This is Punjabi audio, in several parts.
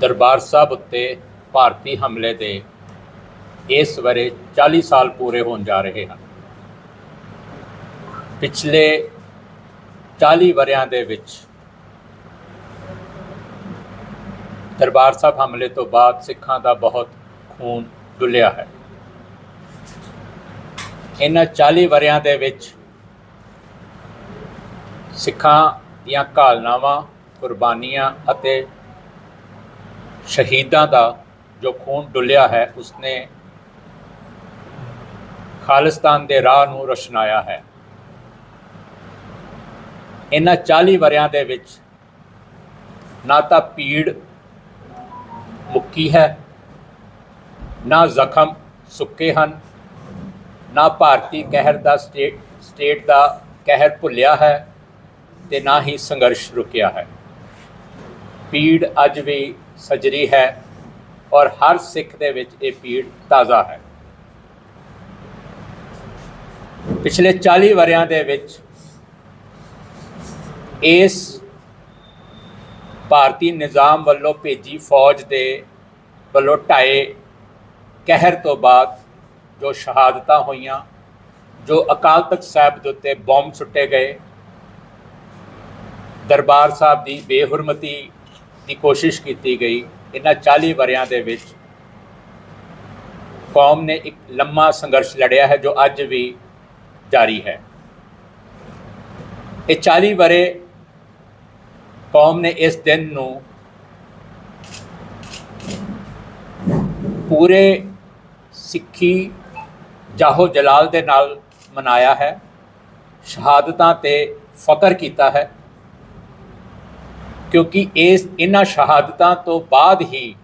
ਦਰਬਾਰ ਸਾਹਿਬ ਉੱਤੇ ਭਾਰਤੀ ਹਮਲੇ ਦੇ ਇਸ ਵਰੇ 40 ਸਾਲ ਪੂਰੇ ਹੋਣ ਜਾ ਰਹੇ ਹਨ। ਪਿਛਲੇ 40 ਵਰਿਆਂ ਦੇ ਵਿੱਚ ਦਰਬਾਰ ਸਾਹਿਬ ਹਮਲੇ ਤੋਂ ਬਾਅਦ ਸਿੱਖਾਂ ਦਾ ਬਹੁਤ ਖੂਨ ਡੁੱਲਿਆ ਹੈ। ਇਹਨਾਂ 40 ਵਰਿਆਂ ਦੇ ਵਿੱਚ ਸਿੱਖਾਂ ਦੀਆਂ ਘਾਲਨਾਵਾਂ, ਕੁਰਬਾਨੀਆਂ ਅਤੇ ਸ਼ਹੀਦਾਂ ਦਾ ਜੋ ਖੂਨ ਡੁੱਲਿਆ ਹੈ, ਉਸਨੇ ਖਾਲਿਸਤਾਨ ਦੇ ਰਾਹ ਨੂੰ ਰੋਸ਼ਨਾਇਆ ਹੈ। ਇਹਨਾਂ 40 ਵਰਿਆਂ ਦੇ ਵਿੱਚ ਨਾ ਤਾਂ ਪੀੜ ਮੁੱਕੀ ਹੈ, ਨਾ ਜ਼ਖਮ ਸੁੱਕੇ ਹਨ, ਨਾ ਭਾਰਤੀ ਕਹਿਰ ਦਾ ਸਟੇਟ ਸਟੇਟ ਦਾ ਕਹਿਰ ਭੁੱਲਿਆ ਹੈ ਤੇ ਨਾ ਹੀ ਸੰਘਰਸ਼ ਰੁਕਿਆ ਹੈ। ਪੀੜ ਅੱਜ ਵੀ ਸਜਰੀ ਹੈ ਔਰ ਹਰ ਸਿੱਖ ਦੇ ਵਿੱਚ ਇਹ ਪੀੜ ਤਾਜ਼ਾ ਹੈ। ਪਿਛਲੇ 40 ਵਰਿਆਂ ਦੇ ਵਿੱਚ ਇਸ ਭਾਰਤੀ ਨਿਜ਼ਾਮ ਵੱਲੋਂ ਭੇਜੀ ਫੌਜ ਦੇ ਵੱਲੋਂ ਢਾਏ ਕਹਿਰ ਤੋਂ ਬਾਅਦ ਜੋ ਸ਼ਹਾਦਤਾਂ ਹੋਈਆਂ, ਜੋ ਅਕਾਲ ਤਖਤ ਸਾਹਿਬ ਦੇ ਉੱਤੇ ਬੰਬ ਸੁੱਟੇ ਗਏ, ਦਰਬਾਰ ਸਾਹਿਬ ਦੀ ਬੇਹੁਰਮਤੀ ਦੀ ਕੋਸ਼ਿਸ਼ ਕੀਤੀ ਗਈ ਇਹਨਾਂ 40 ਵਰਿਆਂ ਦੇ ਵਿੱਚ। ਕੌਮ ਨੇ ਇੱਕ ਲੰਮਾ ਸੰਘਰਸ਼ ਲੜਿਆ ਹੈ ਜੋ ਅੱਜ ਵੀ ਜਾਰੀ ਹੈ। ਇਹ 40 ਵਰੇ ਕੌਮ ਨੇ ਇਸ ਦਿਨ ਨੂੰ ਪੂਰੇ ਸਿੱਖੀ ਜਾਹੋ ਜਲਾਲ ਦੇ ਨਾਲ ਮਨਾਇਆ ਹੈ। ਸ਼ਹਾਦਤਾਂ ਤੇ ਫਕਰ ਕੀਤਾ ਹੈ। ਕਿਉਂਕਿ ਇਸ ਇਹਨਾਂ ਸ਼ਹਾਦਤਾਂ ਤੋਂ ਬਾਅਦ ਹੀ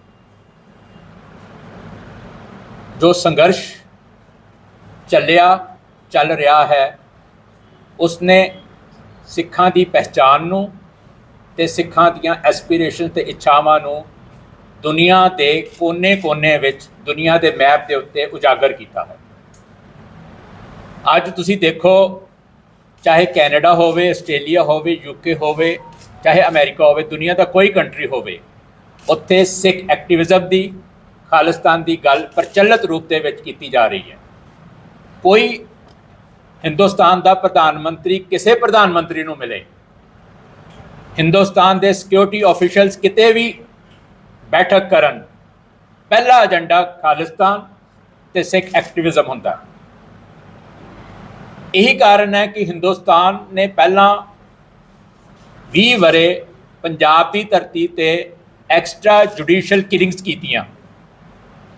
ਜੋ ਸੰਘਰਸ਼ ਚੱਲਿਆ, ਚੱਲ ਰਿਹਾ ਹੈ, ਉਸਨੇ ਸਿੱਖਾਂ ਦੀ ਪਹਿਚਾਨ ਨੂੰ ਤੇ ਸਿੱਖਾਂ ਦੀਆਂ ਐਸਪੀਰੇਸ਼ਨ ਤੇ ਇੱਛਾਵਾਂ ਨੂੰ ਦੁਨੀਆ ਦੇ ਕੋਨੇ-ਕੋਨੇ ਵਿੱਚ, ਦੁਨੀਆ ਦੇ ਮੈਪ ਦੇ ਉੱਤੇ ਉਜਾਗਰ ਕੀਤਾ ਹੈ। ਅੱਜ ਤੁਸੀਂ ਦੇਖੋ, ਚਾਹੇ ਕੈਨੇਡਾ ਹੋਵੇ, ਆਸਟ੍ਰੇਲੀਆ ਹੋਵੇ ਯੂਕੇ ਹੋਵੇ ਚਾਹੇ ਅਮਰੀਕਾ ਹੋਵੇ, ਦੁਨੀਆ ਦਾ ਕੋਈ ਕੰਟਰੀ ਹੋਵੇ, ਉੱਥੇ ਸਿੱਖ ਐਕਟਿਵਿਜ਼ਮ ਦੀ, ਖਾਲਿਸਤਾਨ ਦੀ ਗੱਲ ਪ੍ਰਚਲਿਤ ਰੂਪ ਦੇ ਵਿੱਚ ਕੀਤੀ ਜਾ ਰਹੀ ਹੈ। ਕੋਈ ਹਿੰਦੁਸਤਾਨ ਦਾ ਪ੍ਰਧਾਨ ਮੰਤਰੀ ਕਿਸੇ ਪ੍ਰਧਾਨ ਮੰਤਰੀ ਨੂੰ ਮਿਲੇ। ਹਿੰਦੁਸਤਾਨ ਦੇ ਸਿਕਿਉਰਿਟੀ ਆਫੀਸ਼ੀਅਲਸ ਕਿਤੇ ਵੀ ਬੈਠਕ ਕਰਨ, ਪਹਿਲਾ ਏਜੰਡਾ ਖਾਲਿਸਤਾਨ ਤੇ ਸਿੱਖ ਐਕਟਿਵਿਜ਼ਮ ਹੁੰਦਾ। ਇਹੀ ਕਾਰਨ ਹੈ ਕਿ ਹਿੰਦੁਸਤਾਨ ਨੇ ਪਹਿਲਾਂ 20 ਵਰੇ ਪੰਜਾਬ ਦੀ ਧਰਤੀ ਤੇ ਐਕਸਟਰਾ ਜੁਡੀਸ਼ੀਅਲ ਕਿਲਿੰਗਸ ਕੀਤੀਆਂ।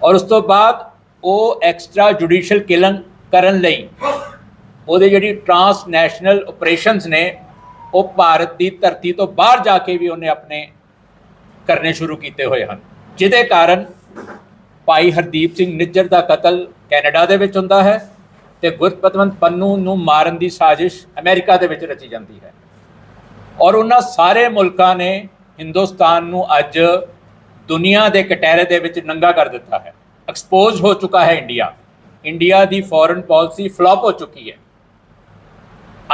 ਔਰ ਉਸ ਤੋਂ ਬਾਅਦ ਉਹ ਐਕਸਟਰਾ ਜੁਡੀਸ਼ੀਅਲ ਕਿਲਿੰਗ ਕਰਨ ਲਈ ਉਹਦੇ ਜਿਹੜੀ ਟਰਾਂਸਨੈਸ਼ਨਲ ਆਪਰੇਸ਼ਨਸ ਨੇ, ਉਹ ਭਾਰਤ ਦੀ ਧਰਤੀ ਤੋਂ ਬਾਹਰ ਜਾ ਕੇ ਵੀ ਉਹਨੇ ਆਪਣੇ ਕਰਨੇ ਸ਼ੁਰੂ ਕੀਤੇ ਹੋਏ ਹਨ। ਜਿਹਦੇ ਕਾਰਨ ਭਾਈ ਹਰਦੀਪ ਸਿੰਘ ਨਿੱਜਰ ਦਾ ਕਤਲ ਕੈਨੇਡਾ ਦੇ ਵਿੱਚ ਹੁੰਦਾ ਹੈ ਤੇ ਗੁਰਪਤਵੰਤ ਪੰਨੂ ਨੂੰ ਮਾਰਨ ਦੀ ਸਾਜ਼ਿਸ਼ ਅਮਰੀਕਾ ਦੇ ਵਿੱਚ ਰਚੀ ਜਾਂਦੀ ਹੈ। ਔਰ ਉਹਨਾਂ ਸਾਰੇ ਮੁਲਕਾਂ ਨੇ ਹਿੰਦੁਸਤਾਨ ਨੂੰ ਅੱਜ ਦੁਨੀਆ ਦੇ ਕਟਹਿਰੇ ਦੇ ਵਿੱਚ ਨੰਗਾ ਕਰ ਦਿੱਤਾ ਹੈ। ਐਕਸਪੋਜ਼ ਹੋ ਚੁੱਕਾ ਹੈ ਇੰਡੀਆ। ਇੰਡੀਆ ਦੀ ਫੋਰਨ ਪਾਲਿਸੀ ਫਲॉप ਹੋ ਚੁੱਕੀ ਹੈ।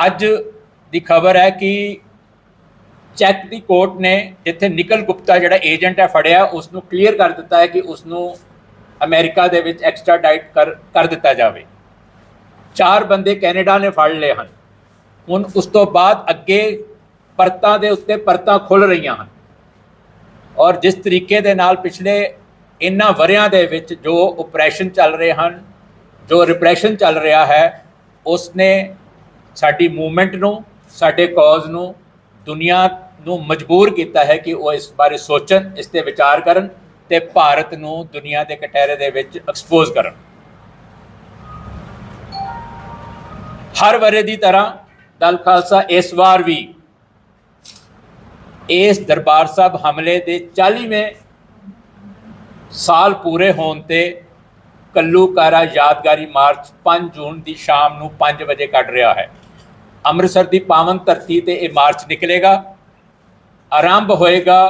ਅੱਜ ਦੀ ਖਬਰ ਹੈ ਕਿ ਚੈੱਕ ਦੀ ਕੋਰਟ ਨੇ ਜਿੱਥੇ ਨਿਕਲ ਗੁਪਤਾ ਜਿਹੜਾ ਏਜੰਟ ਹੈ ਫੜਿਆ ਉਸ ਨੂੰ ਕਲੀਅਰ ਕਰ ਦਿੱਤਾ ਹੈ ਕਿ ਉਸ ਨੂੰ ਅਮਰੀਕਾ ਦੇ ਵਿੱਚ ਐਕਸਟਰਾ ਡਾਈਟ ਕਰ ਕਰ ਦਿੱਤਾ ਜਾਵੇ। ਚਾਰ ਬੰਦੇ ਕੈਨੇਡਾ ਨੇ ਫੜ ਲਏ ਹਨ। ਹੁਣ ਉਸ ਤੋਂ ਬਾਅਦ ਅੱਗੇ ਪਰਤਾਂ ਦੇ ਉੱਤੇ ਪਰਤਾਂ ਖੁੱਲ ਰਹੀਆਂ ਹਨ। ਔਰ ਜਿਸ ਤਰੀਕੇ ਦੇ ਨਾਲ ਪਿਛਲੇ ਇਨ੍ਹਾਂ ਵਰਿਆਂ ਦੇ ਵਿੱਚ ਜੋ ਆਪਰੇਸ਼ਨ ਚੱਲ ਰਹੇ ਹਨ, ਜੋ ਰਿਪਰੈਸ਼ਨ ਚੱਲ ਰਿਹਾ ਹੈ ਉਸ ਨੇ ਸਾਡੀ ਮੂਵਮੈਂਟ ਨੂੰ, ਸਾਡੇ ਕਾਜ਼ ਨੂੰ, ਦੁਨੀਆ ਨੂੰ ਮਜਬੂਰ ਕੀਤਾ ਹੈ ਕਿ ਉਹ ਇਸ ਬਾਰੇ ਸੋਚਣ, ਇਸ ਤੇ ਵਿਚਾਰ ਕਰਨ ਤੇ ਭਾਰਤ ਨੂੰ ਦੁਨੀਆ ਦੇ ਕਟਹਿਰੇ ਦੇ ਵਿੱਚ ਐਕਸਪੋਜ਼ ਕਰਨ। ਹਰ ਵਰੇ ਦੀ ਤਰ੍ਹਾਂ ਦਲ ਖਾਲਸਾ ਇਸ ਵਾਰ ਵੀ ਇਸ ਦਰਬਾਰ ਸਾਹਿਬ ਹਮਲੇ ਦੇ 40ਵੇਂ ਸਾਲ ਪੂਰੇ ਹੋਣ ਤੇ ਕੱਲੂਕਾਰਾ ਯਾਦਗਾਰੀ ਮਾਰਚ 5 ਜੂਨ ਦੀ ਸ਼ਾਮ ਨੂੰ 5 ਵਜੇ ਕੱਢ ਰਿਹਾ ਹੈ। ਅੰਮ੍ਰਿਤਸਰ ਦੀ ਪਾਵਨ ਧਰਤੀ ਤੇ ਇਹ ਮਾਰਚ ਨਿਕਲੇਗਾ। ਆਰੰਭ ਹੋਏਗਾ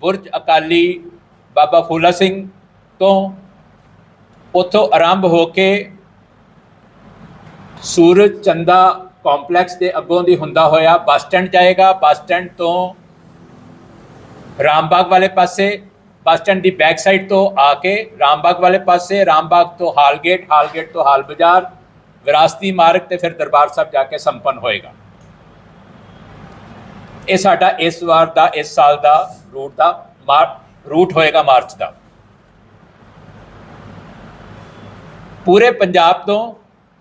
ਬੁਰਜ ਅਕਾਲੀ ਬਾਬਾ ਫੂਲਾ ਸਿੰਘ ਤੋਂ। ਉੱਥੋਂ ਆਰੰਭ ਹੋ ਕੇ ਸੂਰਜ ਚੰਦਾ ਕੰਪਲੈਕਸ ਦੇ ਅੱਗੋਂ ਦੀ ਹੁੰਦਾ ਹੋਇਆ ਬੱਸ ਸਟੈਂਡ ਜਾਏਗਾ। ਬੱਸ ਸਟੈਂਡ ਤੋਂ ਰਾਮਬਾਗ ਵਾਲੇ ਪਾਸੇ ਬੱਸ ਸਟੈਂਡ ਦੀ ਬੈਕ ਸਾਈਡ ਤੋਂ ਆ ਕੇ ਰਾਮਬਾਗ ਵਾਲੇ ਪਾਸੇ ਰਾਮਬਾਗ ਤੋਂ ਹਾਲਗੇਟ ਹਾਲਗੇਟ ਤੋਂ ਹਾਲ ਬਾਜ਼ਾਰ ਵਿਰਾਸਤੀ ਮਾਰਗ ਤੇ ਫਿਰ ਦਰਬਾਰ ਸਾਹਿਬ ਜਾ ਕੇ ਸੰਪੰਨ ਹੋਏਗਾ ਇਹ ਸਾਡਾ ਇਸ ਵਾਰ ਦਾ ਇਸ ਸਾਲ ਦਾ ਰੂਟ ਦਾ ਮਾਰ ਰੂਟ ਹੋਏਗਾ ਮਾਰਚ ਦਾ ਪੂਰੇ ਪੰਜਾਬ ਤੋਂ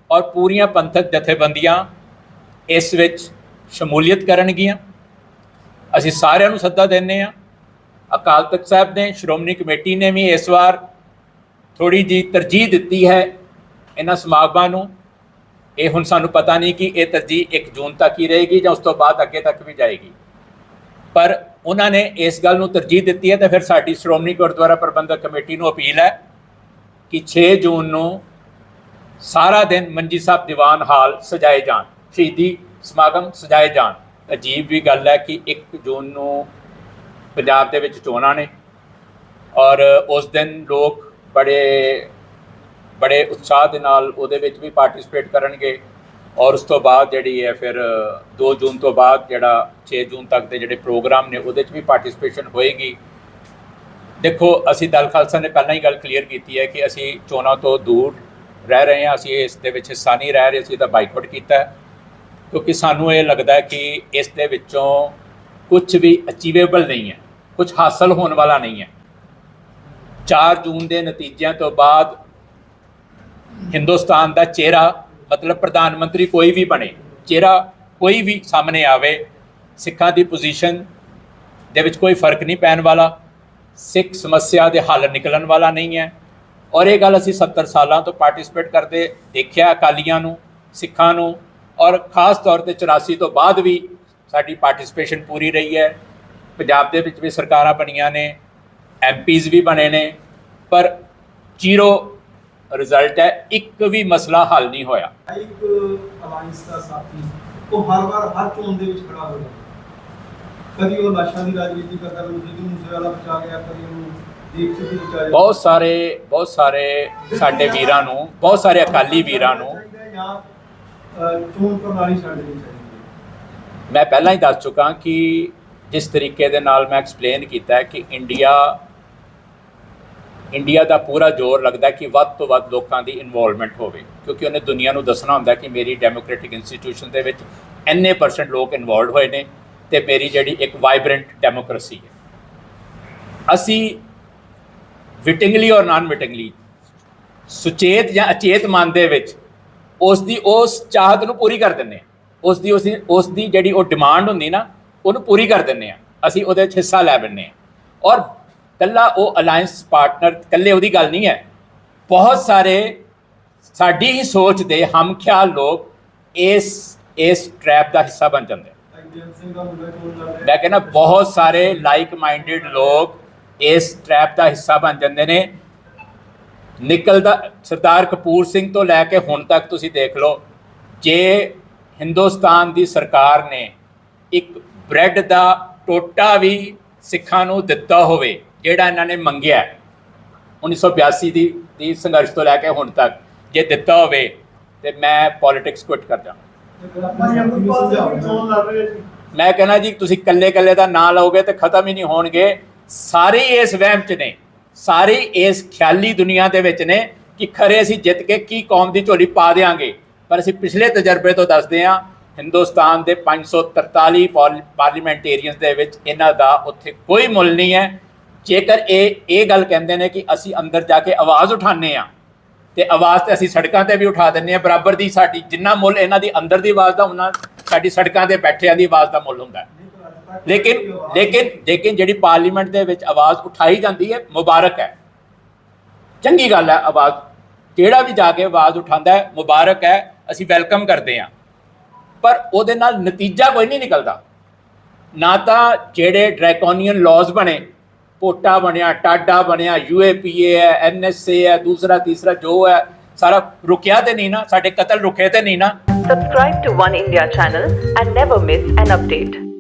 ਔਰ ਪੂਰੀਆਂ ਪੰਥਕ ਜਥੇਬੰਦੀਆਂ ਇਸ ਵਿੱਚ ਸ਼ਮੂਲੀਅਤ ਕਰਨਗੀਆਂ ਅਸੀਂ ਸਾਰਿਆਂ ਨੂੰ ਸੱਦਾ ਦਿੰਦੇ ਹਾਂ ਅਕਾਲ ਤਖਤ ਸਾਹਿਬ ਨੇ, ਸ਼੍ਰੋਮਣੀ ਕਮੇਟੀ ਨੇ ਵੀ ਇਸ ਵਾਰ ਥੋੜੀ ਜੀ ਤਰਜੀਹ ਦਿੱਤੀ ਹੈ ਇਹਨਾਂ ਸਮਾਗਮਾਂ ਨੂੰ। ਇਹ ਹੁਣ ਸਾਨੂੰ ਪਤਾ ਨਹੀਂ ਕਿ ਇਹ ਤਰਜੀਹ 1 ਜੂਨ ਤੱਕ ਹੀ ਰਹੇਗੀ ਜਾਂ ਉਸ ਤੋਂ ਬਾਅਦ ਅੱਗੇ ਤੱਕ ਵੀ ਜਾਏਗੀ। ਪਰ ਉਹਨਾਂ ਨੇ ਇਸ ਗੱਲ ਨੂੰ ਤਰਜੀਹ ਦਿੱਤੀ ਹੈ ਤਾਂ ਫਿਰ ਸਾਡੀ ਸ਼੍ਰੋਮਣੀ ਗੁਰਦੁਆਰਾ ਪ੍ਰਬੰਧਕ ਕਮੇਟੀ ਨੂੰ ਅਪੀਲ ਹੈ ਕਿ 6 ਜੂਨ ਨੂੰ ਸਾਰਾ ਦਿਨ ਮੰਜੀ ਸਾਹਿਬ ਦੀਵਾਨ ਹਾਲ ਸਜਾਏ ਜਾਣ, ਸ਼ਹੀਦੀ ਸਮਾਗਮ ਸਜਾਏ ਜਾਣ। ਅਜੀਬ ਵੀ ਗੱਲ ਹੈ ਕਿ 1 ਜੂਨ ਨੂੰ ਪੰਜਾਬ ਦੇ ਵਿੱਚ ਚੋਣਾਂ ਨੇ ਔਰ ਉਸ ਦਿਨ ਲੋਕ ਬੜੇ ਬੜੇ ਉਤਸ਼ਾਹ ਦੇ ਨਾਲ ਉਹਦੇ ਵਿੱਚ ਵੀ ਪਾਰਟਿਸਿਪੇਟ ਕਰਨਗੇ ਔਰ ਉਸ ਤੋਂ ਬਾਅਦ ਜਿਹੜੀ ਹੈ ਫਿਰ 2 ਜੂਨ ਤੋਂ ਬਾਅਦ ਜਿਹੜਾ 6 ਜੂਨ ਤੱਕ ਦੇ ਜਿਹੜੇ ਪ੍ਰੋਗਰਾਮ ਨੇ ਉਹਦੇ 'ਚ ਵੀ ਪਾਰਟਿਸਿਪੇਸ਼ਨ ਹੋਏਗੀ। ਦੇਖੋ, ਅਸੀਂ ਦਲ ਖਾਲਸਾ ਨੇ ਪਹਿਲਾਂ ਹੀ ਗੱਲ ਕਲੀਅਰ ਕੀਤੀ ਹੈ ਕਿ ਅਸੀਂ ਚੋਣਾਂ ਤੋਂ ਦੂਰ ਰਹਿ ਰਹੇ ਹਾਂ, ਅਸੀਂ ਇਸ ਦੇ ਵਿੱਚ ਹਿੱਸਾ ਨਹੀਂ ਰਹਿ ਰਹੇ, ਅਸੀਂ ਤਾਂ ਬਾਈਕਾਟ ਕੀਤਾ ਕਿਉਂਕਿ ਸਾਨੂੰ ਇਹ ਲੱਗਦਾ ਕਿ ਇਸ ਦੇ ਵਿੱਚੋਂ ਕੁਝ ਵੀ ਅਚੀਵੇਬਲ ਨਹੀਂ ਹੈ। ਕੁਝ ਹਾਸਲ ਹੋਣ ਵਾਲਾ ਨਹੀਂ ਹੈ। 4 ਜੂਨ ਦੇ ਨਤੀਜਿਆਂ ਤੋਂ ਬਾਅਦ ਹਿੰਦੁਸਤਾਨ ਦਾ ਚਿਹਰਾ, ਮਤਲਬ ਪ੍ਰਧਾਨ ਮੰਤਰੀ ਕੋਈ ਵੀ ਬਣੇ, ਚਿਹਰਾ ਕੋਈ ਵੀ ਸਾਹਮਣੇ ਆਵੇ, ਸਿੱਖਾਂ ਦੀ ਪੋਜੀਸ਼ਨ ਦੇ ਵਿੱਚ ਕੋਈ ਫ਼ਰਕ ਨਹੀਂ ਪੈਣ ਵਾਲਾ, ਸਿੱਖ ਸਮੱਸਿਆ ਦੇ ਹੱਲ ਨਿਕਲਣ ਵਾਲਾ ਨਹੀਂ ਹੈ। ਔਰ ਇਹ ਗੱਲ ਅਸੀਂ 70 ਸਾਲਾਂ ਤੋਂ ਪਾਰਟਿਸਿਪੇਟ ਕਰਦੇ ਦੇਖਿਆ ਅਕਾਲੀਆਂ ਨੂੰ, ਸਿੱਖਾਂ ਨੂੰ, ਔਰ ਖਾਸ ਤੌਰ ਤੇ 84 ਤੋਂ ਬਾਅਦ ਵੀ ਸਾਡੀ ਪਾਰਟਿਸਿਪੇਸ਼ਨ ਪੂਰੀ ਰਹੀ ਹੈ। ਪੰਜਾਬ ਦੇ ਵਿੱਚ ਵੀ ਸਰਕਾਰਾਂ ਬਣੀਆਂ ਨੇ ਐਮਪੀਜ਼ ਵੀ ਬਣੇ ਨੇ ਪਰ ਜ਼ੀਰੋ ਰਿਜ਼ਲਟ ਹੈ ਇੱਕ ਵੀ ਮਸਲਾ ਹੱਲ ਨਹੀਂ ਹੋਇਆ। ਇੱਕ ਅਲਾਈਅੰਸ ਦਾ ਸਾਥੀ ਉਹ ਹਰ ਵਾਰ ਹਰ ਚੋਣ ਦੇ ਵਿੱਚ ਖੜਾ ਹੋ ਜਾਂਦਾ ਕਦੀ ਉਹ ਲਾਸ਼ਾਂ ਦੀ ਰਾਜਨੀਤੀ ਕਰਦਾ ਕਦੀ ਸਿੱਧੂ ਮੂਸੇਵਾਲਾ ਬਚਾ ਗਿਆ ਕਦੀ ਉਹਨੂੰ ਦੀਪ ਸਿੱਧੂ ਬਚਾ ਗਿਆ ਬਹੁਤ ਸਾਰੇ ਬਹੁਤ ਸਾਰੇ ਸਾਡੇ ਵੀਰਾਂ ਨੂੰ ਬਹੁਤ ਸਾਰੇ ਅਕਾਲੀ ਵੀਰਾਂ ਨੂੰ ਜਾਂ ਅ, ਚੋਣ ਪ੍ਰਣਾਲੀ ਛੱਡ ਦੇਣੀ ਚਾਹੀਦੀ ਹੈ। ਮੈਂ ਪਹਿਲਾਂ ਹੀ ਦੱਸ ਚੁੱਕਾ ਕਿ ਜਿਸ ਤਰੀਕੇ ਦੇ ਨਾਲ ਮੈਂ ਐਕਸਪਲੇਨ ਕੀਤਾ ਕਿ ਇੰਡੀਆ ਇੰਡੀਆ ਦਾ ਪੂਰਾ ਜ਼ੋਰ ਲੱਗਦਾ ਕਿ ਵੱਧ ਤੋਂ ਵੱਧ ਲੋਕਾਂ ਦੀ ਇਨਵੋਲਵਮੈਂਟ ਹੋਵੇ। ਕਿਉਂਕਿ ਉਹਨੇ ਦੁਨੀਆ ਨੂੰ ਦੱਸਣਾ ਹੁੰਦਾ ਕਿ ਮੇਰੀ ਡੈਮੋਕ੍ਰੈਟਿਕ ਇੰਸਟੀਟਿਊਸ਼ਨ ਦੇ ਵਿੱਚ ਇੰਨੇ ਪਰਸੈਂਟ ਲੋਕ ਇਨਵੋਲਵਡ ਹੋਏ ਨੇ ਤੇ ਮੇਰੀ ਜਿਹੜੀ ਇੱਕ ਵਾਈਬ੍ਰੈਂਟ ਡੈਮੋਕ੍ਰੇਸੀ ਹੈ। ਅਸੀਂ ਵਿਟਿੰਗਲੀ ਔਰ ਨਾਨ ਵਿਟਿੰਗਲੀ ਸੁਚੇਤ ਜਾਂ ਅਚੇਤ ਮਨ ਦੇ ਵਿੱਚ ਉਸ ਦੀ ਉਸ ਚਾਹਤ ਨੂੰ ਪੂਰੀ ਕਰ ਦਿੰਦੇ ਆ ਉਸ ਦੀ ਉਸ ਦੀ ਉਸ ਦੀ ਜਿਹੜੀ ਉਹ ਡਿਮਾਂਡ ਹੁੰਦੀ ਨਾ ਉਹਨੂੰ ਪੂਰੀ ਕਰ ਦਿੰਦੇ ਆ ਅਸੀਂ ਉਹਦੇ ਵਿੱਚ ਹਿੱਸਾ ਲੈ ਬੰਨੇ ਆ ਔਰ ਕੱਲਾ ਉਹ ਅਲਾਈਅੰਸ ਪਾਰਟਨਰ ਕੱਲੇ ਉਹਦੀ ਗੱਲ ਨਹੀਂ ਹੈ। ਬਹੁਤ ਸਾਰੇ ਸਾਡੀ ਹੀ ਸੋਚ ਦੇ ਹਮਖਿਆਲ ਲੋਕ ਇਸ ਇਸ ਟ੍ਰੈਪ ਦਾ ਹਿੱਸਾ ਬਣ ਜਾਂਦੇ ਆ। ਐਗਜੈਂਟ ਸਿੰਘ ਮੈਂ ਕਹਿੰਦਾ ਬਹੁਤ ਸਾਰੇ ਲਾਈਕ ਮਾਈਂਡਡ ਲੋਕ ਇਸ ਟ੍ਰੈਪ ਦਾ ਹਿੱਸਾ ਬਣ ਜਾਂਦੇ ਨੇ। ਨਿਕਲਦਾ ਸਰਦਾਰ ਕਪੂਰ ਸਿੰਘ ਤੋਂ ਲੈ ਕੇ ਹੁਣ ਤੱਕ ਤੁਸੀਂ ਦੇਖ ਲਓ, ਜੇ ਹਿੰਦੁਸਤਾਨ ਦੀ ਸਰਕਾਰ ਨੇ ਇੱਕ ਬ੍ਰੈਡ ਦਾ ਟੋਟਾ ਵੀ ਸਿੱਖਾਂ ਨੂੰ ਦਿੱਤਾ ਹੋਵੇ ਜਿਹੜਾ ਇਹਨਾਂ ਨੇ ਮੰਗਿਆ ਹੈ, 1982 ਦੀ ਦੀ ਸੰਘਰਸ਼ ਤੋਂ ਲੈ ਕੇ ਹੁਣ ਤੱਕ ਜੇ ਦਿੱਤਾ ਹੋਵੇ ਤੇ ਮੈਂ ਪੋਲਿਟਿਕਸ ਕੁਇਟ ਕਰ ਜਾਵਾਂ। ਮੈਂ ਕਹਿੰਦਾ ਜੀ ਤੁਸੀਂ ਕੱਲੇ ਕੱਲੇ ਦਾ ਨਾਂ ਲਓਗੇ ਤੇ ਖਤਮ ਹੀ ਨਹੀਂ ਹੋਣਗੇ। ਸਾਰੇ ਇਸ ਵਹਿਮ 'ਚ ਨੇ। ਸਾਰੇ ਇਸ ਖਿਆਲੀ ਦੁਨੀਆ ਦੇ ਵਿੱਚ ਨੇ ਕਿ ਖਰੇ ਅਸੀਂ ਜਿੱਤ ਕੇ ਕੀ ਕੌਮ ਦੀ ਝੋਲੀ ਪਾ ਦੇਾਂਗੇ ਪਰ ਅਸੀਂ ਪਿਛਲੇ ਤਜਰਬੇ ਤੋਂ ਦੱਸਦੇ ਹਾਂ ਹਿੰਦੁਸਤਾਨ ਦੇ 543 ਪਾਰਲ- ਪਾਰਲੀਮੈਂਟੇਰੀਅਨਸ ਦੇ ਵਿੱਚ ਇਹਨਾਂ ਦਾ ਉੱਥੇ ਕੋਈ ਮੁੱਲ ਨਹੀਂ ਹੈ। ਜੇਕਰ ਇਹ ਇਹ ਗੱਲ ਕਹਿੰਦੇ ਨੇ ਕਿ ਅਸੀਂ ਅੰਦਰ ਜਾ ਕੇ ਆਵਾਜ਼ ਉਠਾਉਂਦੇ ਆ ਤੇ ਆਵਾਜ਼ ਤੇ ਅਸੀਂ ਸੜਕਾਂ ਤੇ ਵੀ ਉਠਾ ਦਿੰਨੇ ਆ ਬਰਾਬਰ ਦੀ ਸਾਡੀ ਜਿੰਨਾ ਮੁੱਲ ਇਹਨਾਂ ਦੀ ਅੰਦਰ ਦੀ ਆਵਾਜ਼ ਦਾ, ਉਹਨਾਂ ਸਾਡੀ ਸੜਕਾਂ ਤੇ ਬੈਠਿਆਂ ਦੀ ਆਵਾਜ਼ ਦਾ ਮੁੱਲ ਹੁੰਦਾ ਲੇਕਿਨ ਲੇਕਿਨ ਲੇਕਿਨ ਜਿਹੜੀ ਪਾਰਲੀਮੈਂਟ ਦੇ ਵਿੱਚ ਆਵਾਜ਼ ਉਠਾਈ ਜਾਂਦੀ ਹੈ, ਮੁਬਾਰਕ ਹੈ। ਚੰਗੀ ਗੱਲ ਹੈ, ਆਵਾਜ਼, ਜਿਹੜਾ ਵੀ ਜਾ ਕੇ ਆਵਾਜ਼ ਉਠਾਉਂਦਾ ਹੈ, ਮੁਬਾਰਕ ਹੈ, ਅਸੀਂ ਵੈਲਕਮ ਕਰਦੇ ਹਾਂ। ਪਰ ਉਹਦੇ ਨਾਲ ਨਤੀਜਾ ਕੋਈ ਨਹੀਂ ਨਿਕਲਦਾ ਨਾ ਤਾਂ ਜਿਹੜੇ ਡਰੈਕੋਨੀਅਨ ਲਾਜ਼ ਬਣੇ, ਪੋਟਾ ਬਣਿਆ, ਟਾਡਾ ਬਣਿਆ ਯੂਏਪੀਏ ਹੈ ਐਨਐਸਏ ਹੈ, ਦੂਸਰਾ, ਤੀਸਰਾ ਜੋ ਹੈ, ਸਾਰਾ ਰੁਕਿਆ ਤੇ ਨਹੀਂ ਨਾ, ਸਾਡੇ ਕਤਲ ਰੁਕੇ ਤੇ ਨਹੀਂ ਨਾ subscribe to One India channel and never miss an update.